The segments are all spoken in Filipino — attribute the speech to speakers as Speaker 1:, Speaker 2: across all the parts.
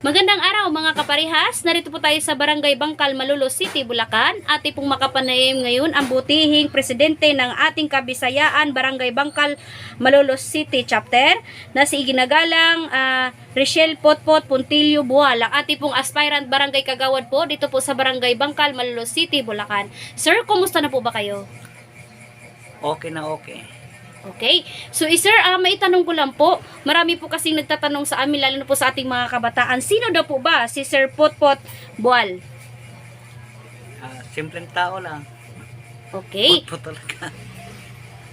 Speaker 1: Magandang araw mga kaparihas. Narito po tayo sa Barangay Bangkal, Malolos City, Bulacan. Ati pong makapanayam ngayon ang butihing presidente ng ating kabisayaan Barangay Bangkal, Malolos City Chapter na si Iginagalang ah, Richelle Potpot Puntilio Buwal. Ang ati pong aspirant barangay kagawad po dito po sa Barangay Bangkal, Malolos City, Bulacan. Sir, kumusta na po ba kayo?
Speaker 2: Okay na okay.
Speaker 1: Okay. So, eh, sir, ah, may tanong ko lang po. Marami po kasing nagtatanong sa amin, lalo na po sa ating mga kabataan. Sino daw po ba si Sir Potpot Buwal?
Speaker 2: Ah, simpleng tao lang.
Speaker 1: Okay.
Speaker 2: Putpo talaga.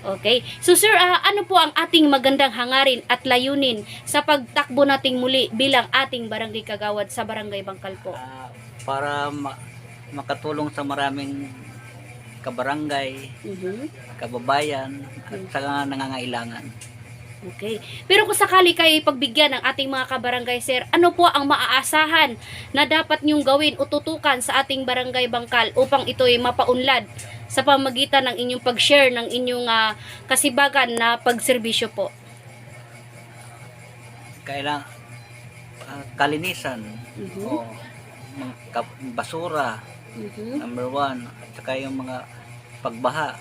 Speaker 1: Okay. So, sir, ah, ano po ang ating magandang hangarin at layunin sa pagtakbo nating muli bilang ating barangay kagawad sa barangay Bangkal po?
Speaker 2: Ah, para ma- makatulong sa maraming kabarangay,
Speaker 1: Mhm.
Speaker 2: kababayan, at sa nangangailangan.
Speaker 1: Okay. Pero kung sakali kayo pagbigyan ng ating mga kabarangay, sir, ano po ang maaasahan na dapat niyong gawin o tutukan sa ating barangay Bangkal upang ito ay mapaunlad sa pamagitan ng inyong pag-share ng inyong ah, kasibagan na pagserbisyo po?
Speaker 2: Kailang ah, kalinisan,
Speaker 1: Mhm.
Speaker 2: o mga kap- basura,
Speaker 1: Mhm.
Speaker 2: number one, at saka yung mga pagbaha,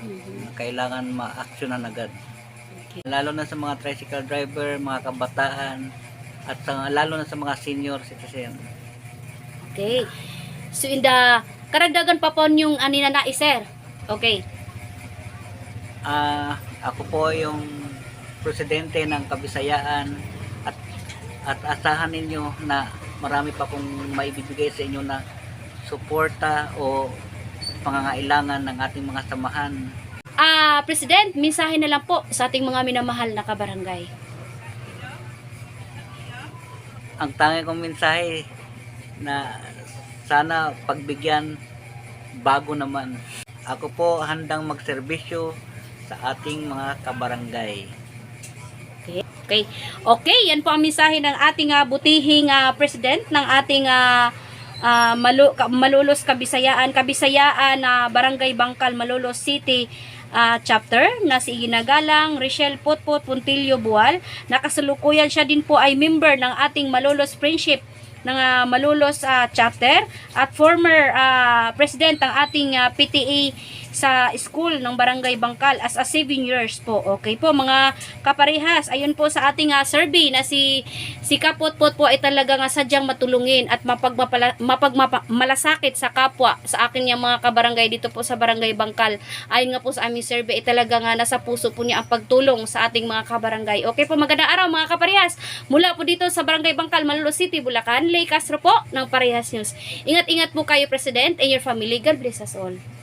Speaker 1: Mhm.
Speaker 2: na kailangan ma-actionan agad.
Speaker 1: Okay.
Speaker 2: Lalo na sa mga tricycle driver, mga kabataan, at sa, lalo na sa mga senior citizen.
Speaker 1: Okay. So in the karagdagan pa po yung anina na sir. Okay.
Speaker 2: Ah, ako po yung presidente ng Kabisayaan at at asahan ninyo na marami pa kong maibibigay sa inyo na suporta o pangangailangan ng ating mga samahan.
Speaker 1: Ah, President, mensahe na lang po sa ating mga minamahal na kabarangay.
Speaker 2: Ang tangi kong mensahe na sana pagbigyan bago naman. Ako po handang magserbisyo sa ating mga kabarangay.
Speaker 1: Okay. Okay. Okay, yan po ang mensahe ng ating ah, butihing ah, president ng ating ah, ah, Malu- Malolos Kabisayaan, Kabisayaan na Barangay Bangkal, Malolos City ah, chapter na si Ginagalang Richelle Potpot Puntilio Bual. Nakasalukuyan siya din po ay member ng ating Malolos Friendship ng ah, Malolos ah, chapter at former ah, president ng ating ah, PTA sa school ng Barangay Bangkal as a 7 years po. Okay po mga kaparehas. Ayun po sa ating ah, survey na si si Kapotpot po ay talaga nga sadyang matulungin at mapagmapala, mapagmalasakit sa kapwa sa akin yung mga kabarangay dito po sa Barangay Bangkal. Ayon nga po sa aming survey ay talaga nga nasa puso po niya ang pagtulong sa ating mga kabarangay. Okay po magandang araw mga kaparehas. Mula po dito sa Barangay Bangkal, Manalo City, Bulacan, Lay Castro po ng Parehas News. Ingat-ingat po kayo President and your family. God bless us all.